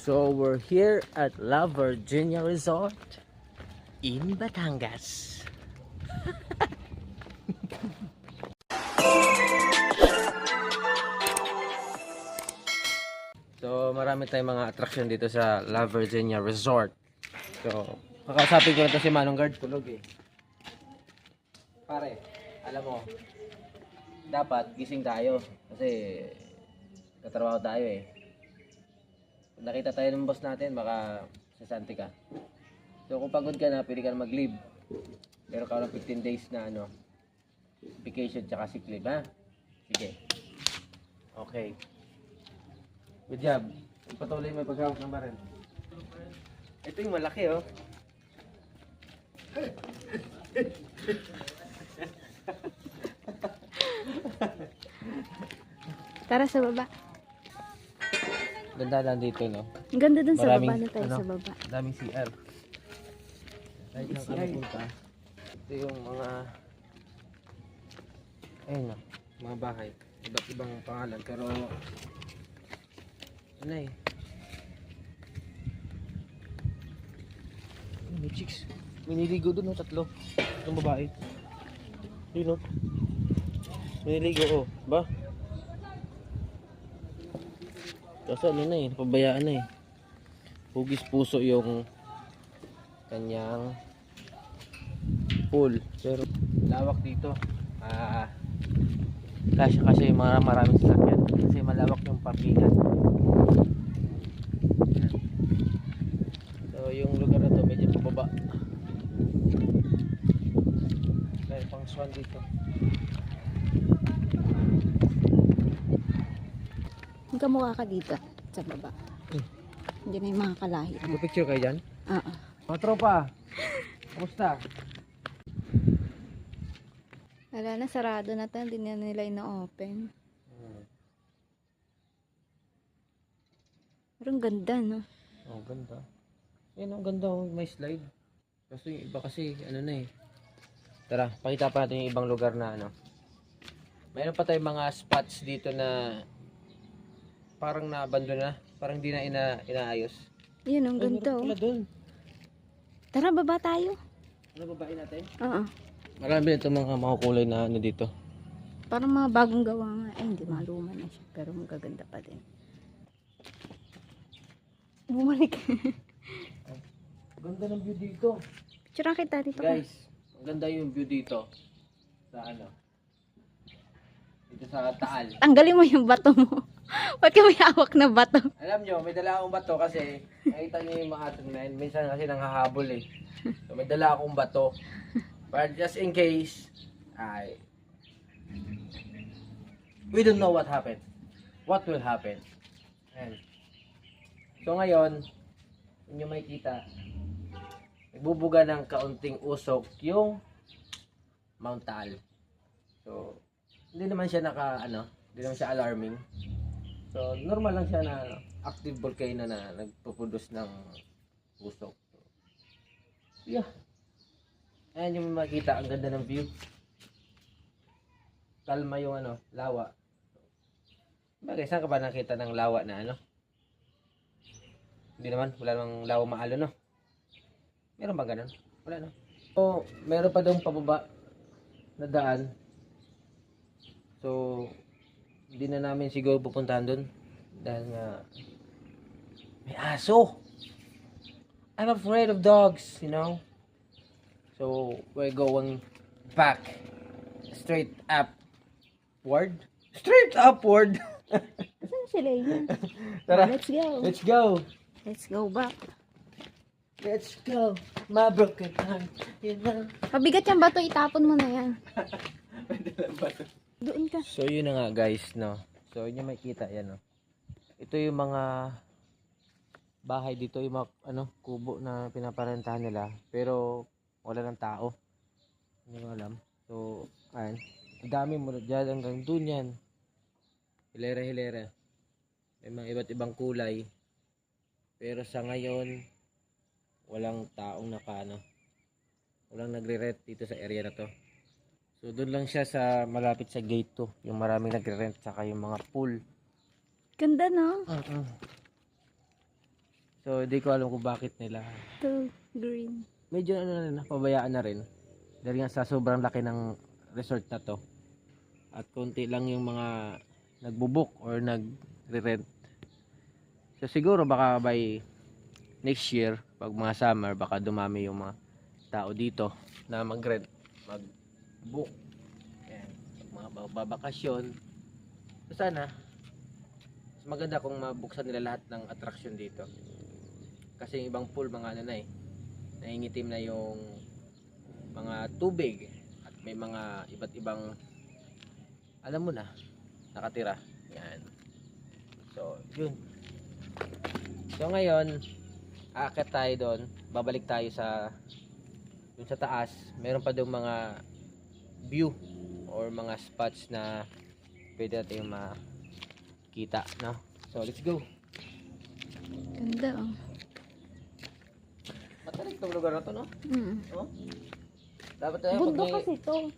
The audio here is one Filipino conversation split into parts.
So we're here at La Virginia Resort in Batangas. so marami tayong mga attraction dito sa La Virginia Resort. So kakausapin ko na to si Manong Guard tulog eh. Pare, alam mo, dapat gising tayo kasi katrabaho tayo eh. Nakita tayo ng boss natin, baka sasanti ka. So kung pagod ka na, pwede ka na mag-leave. Meron ka ng 15 days na ano, vacation tsaka sick leave, ha? Sige. Okay. Good job. Patuloy mo yung paghawak ng baril. Ito yung malaki, oh. Tara sa baba. Ganda lang dito, no? Ang ganda dun sa Maraming, baba na tayo ano, sa baba. Daming CR. Kahit lang CR. kami punta. Ito yung mga... Ayun na. Mga bahay. Iba't ibang pangalan. Pero... Ano eh. Ay, May chicks. May niligo dun, no? Tatlo. Itong babae. Yun, no? May niligo, oh. Ba? Kaso ano na eh, napabayaan na eh. Hugis puso yung kanyang pool. Pero lawak dito. Ah, kasya kasi yung maraming sasakyan. Kasi malawak yung parkingan. Yan. So yung lugar na to medyo pababa. Kaya pang swan dito. Magkamukha ka dito sa baba. Hmm. Hindi na yung mga kalahi. Mag-picture kayo dyan? Oo. Mga tropa, kumusta? Wala na, sarado na to. Hindi na nila ina-open. Hmm. Pero ang ganda, no? Oh, ganda. Ayun, ang ganda oh, may slide. Kasi yung iba kasi, ano na eh. Tara, pakita pa natin yung ibang lugar na ano. Mayroon pa tayong mga spots dito na parang naabandon na. Parang di na ina inaayos. Yun, ang Ay, ganda, oh. dun. Tara, baba tayo. Ano babae natin? Oo. Marami itong mga makukulay na ano dito. Parang mga bagong gawa nga. Ay, hindi, maluma na siya. Pero magaganda pa din. Bumalik. Ganda ng view dito. Picture kita dito. Guys, ang ganda yung view dito. Sa ano? Dito sa Taal. Tanggalin mo yung bato mo. Huwag ka may hawak na bato. Alam nyo, may dala akong bato kasi nakita nyo yung mga atin. Minsan kasi nanghahabol eh. So may dala akong bato. But just in case, ay, we don't know what happened. What will happen. Ayan. So ngayon, inyo makikita, nagbubuga ng kaunting usok yung Mount Taal. So, hindi naman siya naka, ano, hindi naman siya alarming. So, normal lang siya na ano, active volcano na nagpuproduce ng usok. So, yeah. Ayan yung makita, ang ganda ng view. Kalma yung ano, lawa. Bagay, saan ka ba nakita ng lawa na ano? Hindi naman, wala namang lawa maalo, no? Meron ba ganun? Wala, no? So, meron pa doon pababa na daan. So, hindi na namin siguro pupuntahan doon dahil nga may aso. I'm afraid of dogs, you know. So we're going back straight upward. Straight upward. Sila yun? Tara, Let's go. let's go. Let's go back. Let's go. My broken heart, you know. Mabigat yung bato, itapon mo na yan. Pwede lang ba to? Doon ka. So yun na nga guys, no. So yun yung makikita yan, no. Ito yung mga bahay dito, yung mga ano, kubo na pinaparentahan nila. Pero wala ng tao. Hindi ko alam. So, ayan. Dami mo dyan hanggang dun yan. Hilera-hilera. May mga iba't ibang kulay. Pero sa ngayon, walang taong naka walang nagre-rent dito sa area na to. So doon lang siya sa malapit sa gate to, yung maraming nagre-rent saka yung mga pool. Ganda, no? Uh-uh. So, hindi ko alam kung bakit nila. Ito, green. Medyo ano na rin, pabayaan na rin. Dahil nga sa sobrang laki ng resort na to. At konti lang yung mga nagbubuk or nagre-rent. So, siguro baka by next year, pag mga summer, baka dumami yung mga tao dito na mag-rent, mag-book. Ayan, mga babakasyon. So, sana, mas maganda kung mabuksan nila lahat ng attraction dito. Kasi yung ibang pool, mga ano na eh, naingitim na yung mga tubig at may mga iba't ibang alam mo na nakatira yan so yun so ngayon aakyat tayo doon babalik tayo sa dun sa taas meron pa doon mga view or mga spots na pwede natin makita no so let's go Ganda oh. matarik tong lugar na to no Mm. oh? dapat tayo Bundok kasi to.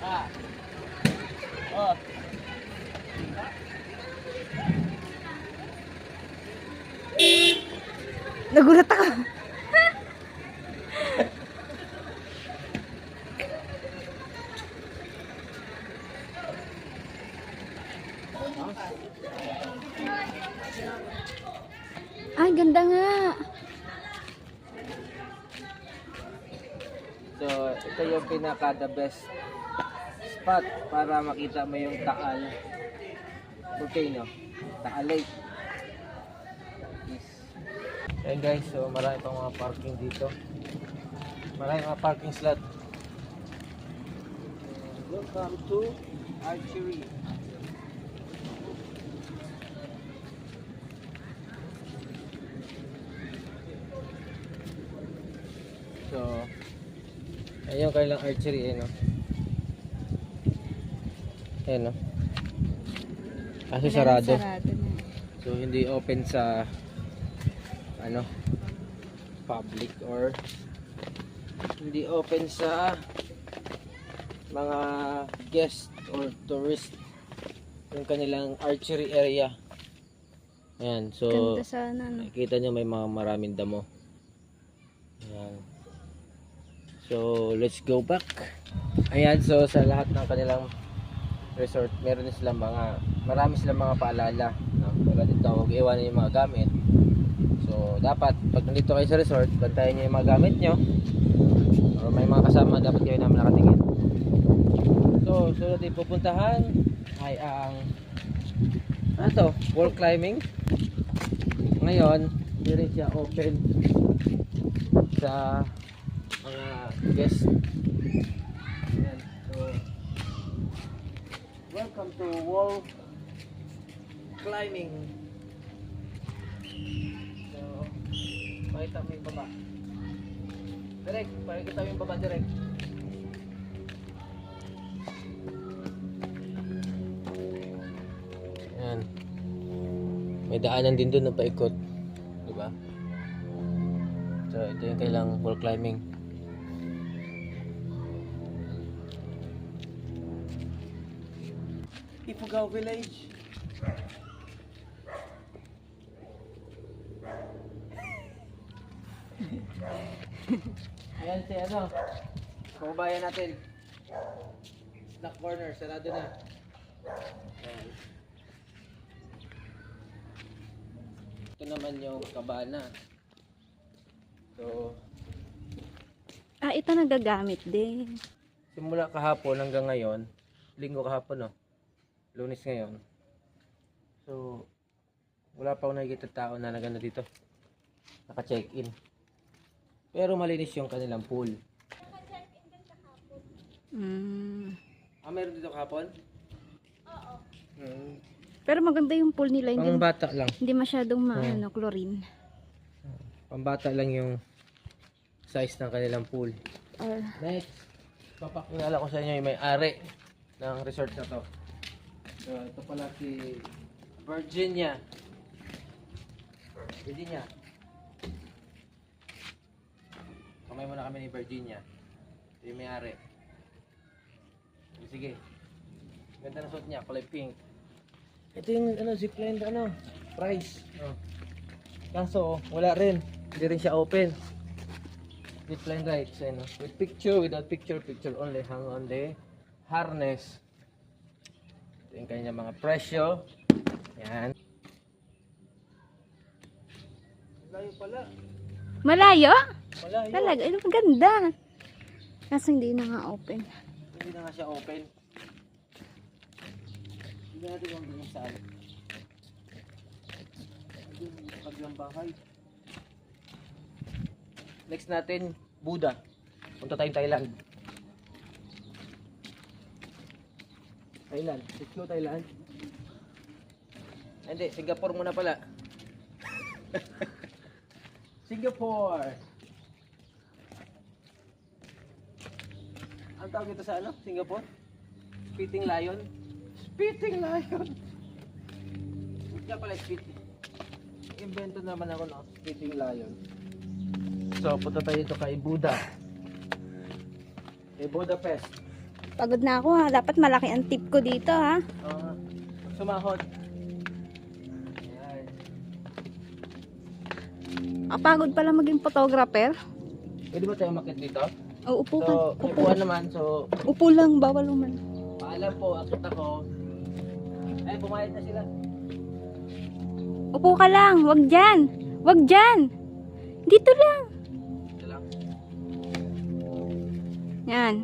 Ah. Oh. Nagulat ako. Ay, ganda nga. So, ito yung pinaka the best spot para makita mo yung Taal volcano. Taal Lake. Ayan guys, so marami pang mga parking dito. Marami mga parking slot. Welcome to Archery. So, ayun yung kailang archery eh, no? Ayan, no? Kasi sarado. So, hindi open sa ano public or hindi open sa mga guest or tourist yung kanilang archery area. Ayan, so Ganda sana, no? Nakikita nyo may mga maraming damo. Ayan. So, let's go back. Ayan, so sa lahat ng kanilang resort, meron din silang mga, marami silang mga paalala. No? Tulad dito, huwag iwanan yung mga gamit. So, dapat, pag nandito kayo sa resort, bantayan nyo yung mga gamit nyo. Or may mga kasama, dapat kayo namin nakatingin. So, sunod din pupuntahan ay ang, ano to, wall climbing. Ngayon, hindi rin siya open sa mga guest. Ayan, so, welcome to wall climbing. Pakita mo yung baba. Direct, pakita mo yung baba direct. Ayan. May daanan din doon na paikot. Di ba? So, ito yung kailang wall climbing. Ifugao Village. Ayan si ano, kababayan natin. Snack corner, sarado na. Ayan. Ito naman yung kabana. So, Ah, ito nagagamit din. simula kahapon hanggang ngayon, linggo kahapon no, lunes ngayon. So, wala pa akong nakikita tao na nagano dito. Naka-check-in. Pero malinis yung kanilang pool. Mm. Ah, meron dito kahapon? Oo. Pero maganda yung pool nila, hindi, Pang bata lang. hindi masyadong Hmm. maano, chlorine. Pambata lang yung size ng kanilang pool. Or, Next, papakilala ko sa inyo yung may-ari ng resort na to. So, ito pala si Virginia. Virginia. Kamay muna kami ni Virginia. Ito yung may-ari. Sige. Ganda ng suot niya, kulay pink. Ito yung ano, zipline, ano, price. Oh. Kaso, wala rin. Hindi rin siya open. Zipline rights, ano. With picture, without picture, picture only. Hang on the harness. Ito yung kanya mga presyo. Yan. Layo pala. Malayo? Malayo. Talaga, ano maganda. Kaso hindi na nga open. Hindi na nga siya open. Hindi natin yung ganyan saan. Ayun, bahay. Next natin, Buddha. Punta tayong Thailand. Thailand. Go Thailand. Hindi, Singapore muna pala. Singapore! Ang tawag ito sa ano? Singapore? Spitting lion? Spitting lion! Kaya pala spitting. Invento naman ako no? Spitting lion. So, punta tayo dito kay Buddha. Kay Budapest. Pagod na ako ha. Dapat malaki ang tip ko dito ha. Uh, sumahod. Ayan. Kapagod pala maging photographer. Pwede ba tayo makit dito? O, upo ka. So, Upo. buwan naman. So, Upo lang, bawal uman. paalam po, akit ako. Ay, bumayad na sila. Upo ka lang, wag dyan. Wag dyan. Dito lang. Ito lang. Yan.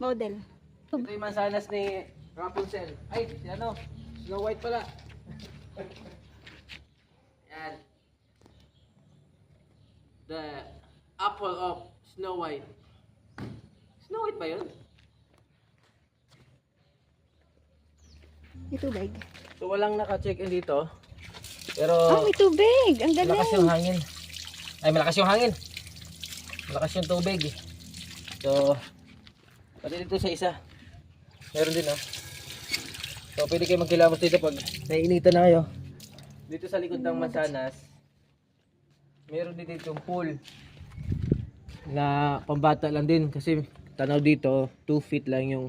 Model. Ito yung mansanas ni Rapunzel. Ay, si ano? Snow White pala. Yan. The apple of Snow White. Snow White ba yun? May tubig. So walang naka-check-in dito. Oh, Pero may tubig. Ang malakas yung galing. hangin. Ay, malakas yung hangin. Malakas yung tubig. So, pati dito sa isa. Meron din, oh. So, pwede kayo magkilamos dito pag naiinitan na kayo. Dito sa likod ng mansanas, meron din dito pool na pambata lang din kasi tanaw dito 2 feet lang yung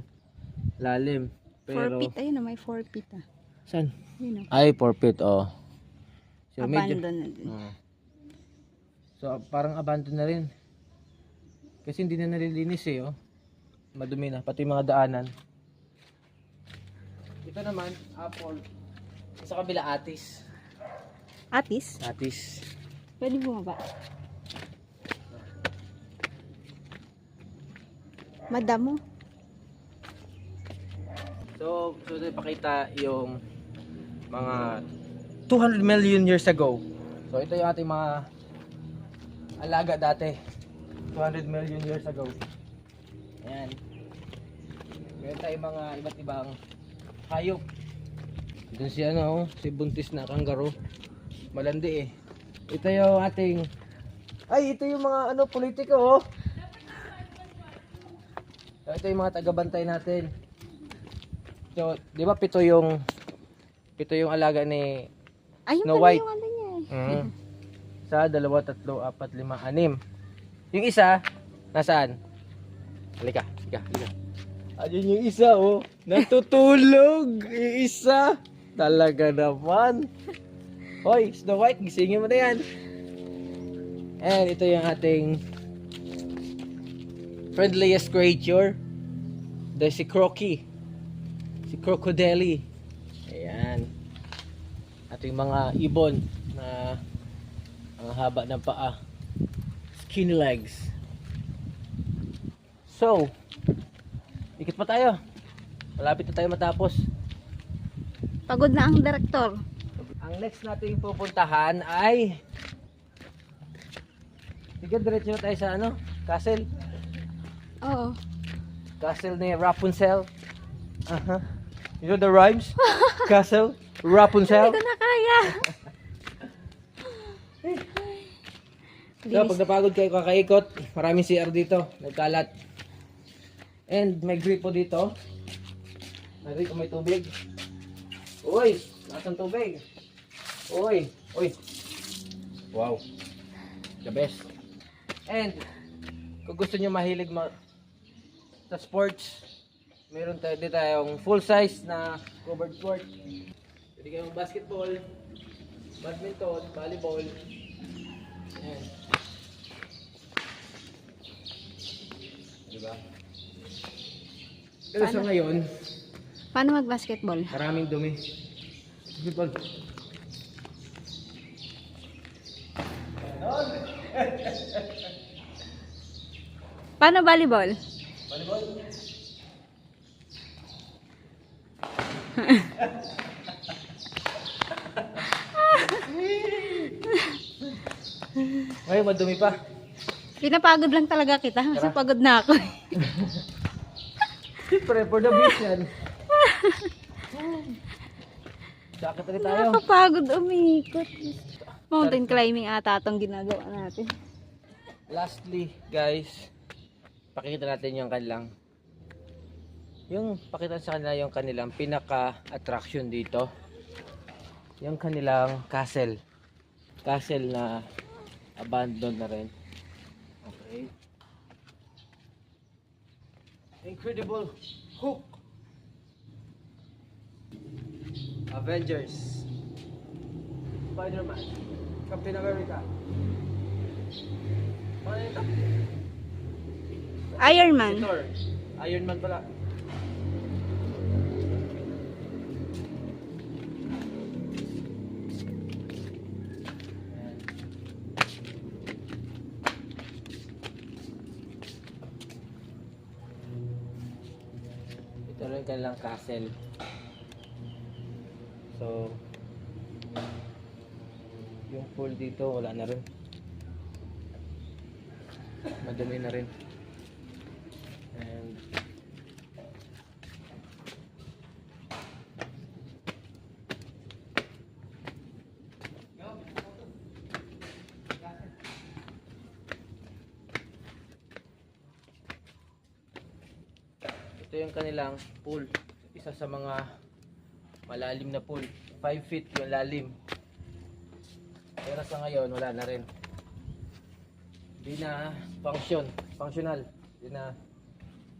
lalim. 4 Pero, feet. Ayun na, may 4 feet ah. saan? Yun Ay, 4 feet, oh. So, medyo, Abandon na din. Oo. So, parang abandon na rin. Kasi hindi na nalilinis eh, oh. Madumi na, pati mga daanan. Ito naman, apple. Sa kabila, atis. Atis, Atis. pwede bumaba. Madamo. So, so ipakita yung mga 200 million years ago. So, ito yung ating mga alaga dati. 200 million years ago. Ayan. Meron tayong mga iba't ibang hayop. Ito si ano, oh, si buntis na kangaroo. Malandi eh. Ito yung ating ay, ito yung mga ano politiko oh. Ito yung mga tagabantay natin. So, di ba pito yung pito yung alaga ni Ayun Snow pala White. yung ano niya eh. mm, sa dalawa, tatlo, apat, lima, anim. Yung isa, nasaan? Halika, halika, halika. Ayun yung isa, oh. Natutulog. yung isa. Talaga naman. Hoy, Snow White, gisingin mo na yan. And ito yung ating friendliest creature. The si Croaky. Si Crocodile. Ayan. Ating mga ibon na ang haba ng paa. Skinny legs. So, ikot pa tayo. Malapit na tayo matapos. Pagod na ang direktor. Ang next nating pupuntahan ay Sige, diretso tayo sa ano? Castle. Oo. Castle ni Rapunzel. Aha. You know the rhymes? Castle, Rapunzel. Hindi ko na kaya. So, pag napagod kayo kakaikot, maraming CR dito, nagkalat. And may gripo dito. Nari kung may tubig. Uy, nasaan tubig? Uy, uy. Wow. The best. And kung gusto niyo mahilig ma sa sports, meron tayo dito tayong full size na covered court. Pwede kayong basketball, badminton, volleyball. Ayan. Diba? Pero sa ngayon, Paano mag-basketball? maraming dumi. Basketball. Paano volleyball? Volleyball. Ngayon, madumi pa. Pinapagod lang talaga kita kasi Tara. pagod na ako. Siyempre, for the beach yan. Sakit rin tayo. Nakakapagod umikot. Mountain climbing ata itong ginagawa natin. Lastly, guys, pakita natin yung kanilang yung pakita sa kanila yung kanilang pinaka-attraction dito. Yung kanilang castle. Castle na abandoned na rin. Okay. Incredible hook. Avengers. Spider-Man. Captain America. Ano? Iron Man. Thor. Iron Man pala. Ito rin kanilang castle. So, yung pool dito wala na rin. Madumi na rin. And ito yung kanilang pool. Isa sa mga malalim na pool. 5 feet yung lalim. Pero sa ngayon, wala na rin. Hindi na function. Functional. Hindi na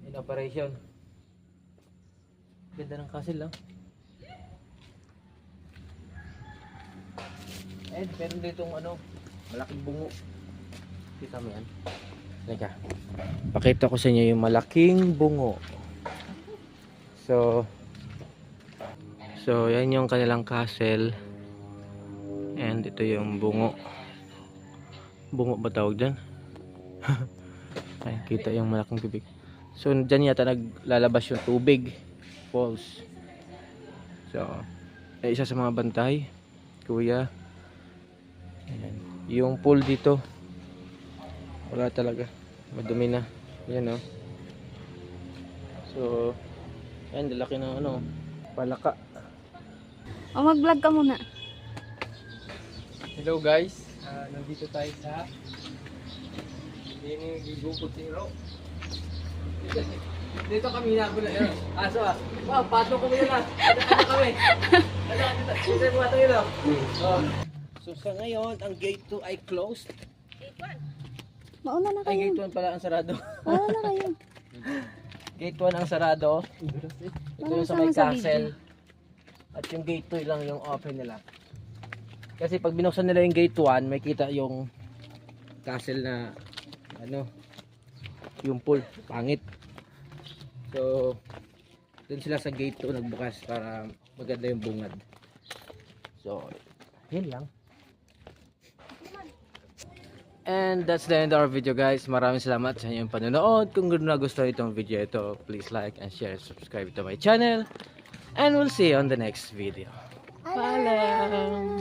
in operation. Ganda ng castle lang. Eh, meron dito ano, malaking bungo. Kita mo yan? Teka. Pakita ko sa inyo yung malaking bungo. So, so yan yung kanilang castle. And ito yung bungo. Bungo ba tawag dyan? Ay, kita yung malaking tubig. So, dyan yata naglalabas yung tubig. Falls. So, ay isa sa mga bantay. Kuya. Ayan. Yung pool dito. Wala talaga. Madumi na. Yan o. So, yan, laki ng ano, palaka. O mag-vlog ka muna. Hello guys, Ah, nandito tayo sa Dini Gigupo Zero. Dito kami na na yun. Aso ah. Wow, pato kami yun ah. Ano ano kami? Ano, dito. Dito yung pato yun ah. Oh. So sa ngayon, ang gate 2 ay closed. Mauna na Ay, kayo. gate 1 pala ang sarado. Mauna na kayo. gate 1 ang sarado. Ito yung sa may castle. At yung gate 2 lang yung open nila. Kasi pag binuksan nila yung gate 1, may kita yung castle na ano, yung pool, pangit. So, dun sila sa gate 2 nagbukas para maganda yung bungad. So, yun lang. And that's the end of our video guys. Maraming salamat sa inyong panonood. Kung nagustuhan itong video ito, please like and share and subscribe to my channel. And we'll see you on the next video. Paalam!